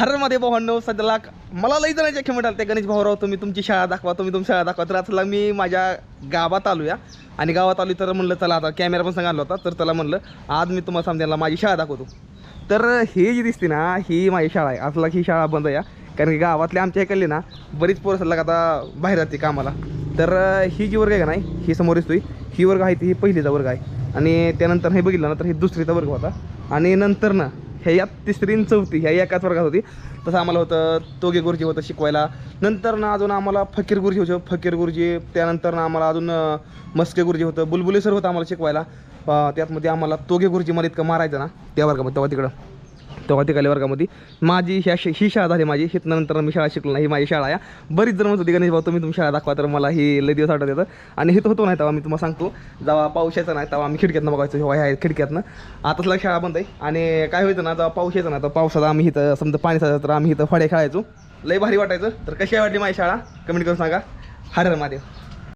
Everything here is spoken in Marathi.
हरमध्ये भावांनो सध्याला मला लई जणांच्या खेळ आले ते गणेश भाऊराव तुम्ही तुमची शाळा दाखवा तुम्ही तुमची शाळा दाखवा. तर आता मी माझ्या गावात आलो या आणि गावात आलो तर म्हणलं चला आता कॅमेरा पण सांगितला होता. तर त्याला म्हणलं आज मी तुम्हाला समजायला माझी शाळा दाखवतो. तर हे जी दिसते ना ही माझी शाळा आहे. असला ही शाळा बंद आहे. या. कारण की गावातल्या आमच्या इकडले ना बरीच पोरं सल्ला आता बाहेर जाते कामाला. तर ही जी वर्ग आहे का नाही ही समोर दिसतोय. ही वर्ग आहे ती ही पहिलीचा वर्ग आहे. आणि त्यानंतर हे बघितलं ना तर हे दुसरीचा वर्ग होता. आणि नंतर ना ह्या या तिसरी आणि चौथी ह्या एकाच वर्गात होती. तसं आम्हाला होतं तोगे गुरुजी होतं शिकवायला. नंतर ना अजून आम्हाला फकीर गुरुजी होतं. फकीर गुरुजी त्यानंतर ना आम्हाला अजून मस्के गुरुजी होतं. बुलबुले सर होतं आम्हाला शिकवायला. त्यातमध्ये आम्हाला तोगे गुरुजी मला इतकं मारायचं ना त्या वर्गामध्ये तेव्हा तिकडं. तेव्हा तिकडल्या वर्गामध्ये माझी ह्या शि- ही शाळा झाली माझी. हित नंतर मी शाळा शिकलो नाही. ही माझी शाळा आहे बरीच जण म्हणत होती गणेश भाऊ तुम्ही तुमची शाळा दाखवा तर मला ही लय दिवस आठवत येतं. आणि हिथं होतो नाही तेव्हा मी तुम्हाला सांगतो. जेव्हा पाऊस नाही तेव्हा आम्ही खिडक्यातनं बघायचो हेव्हा ह्या खिडक्यातनं. आताच शाळा बंद आहे. आणि काय व्हायचं ना जेव्हा पाऊस यायचा ना तर पावसात आम्ही इथं समजा पाणी साजायचं तर आम्ही इथं फळे खेळायचो. लय भारी वाटायचं. तर कशी वाटली माझी शाळा? कमेंट करून सांगा. हर हर महादेव.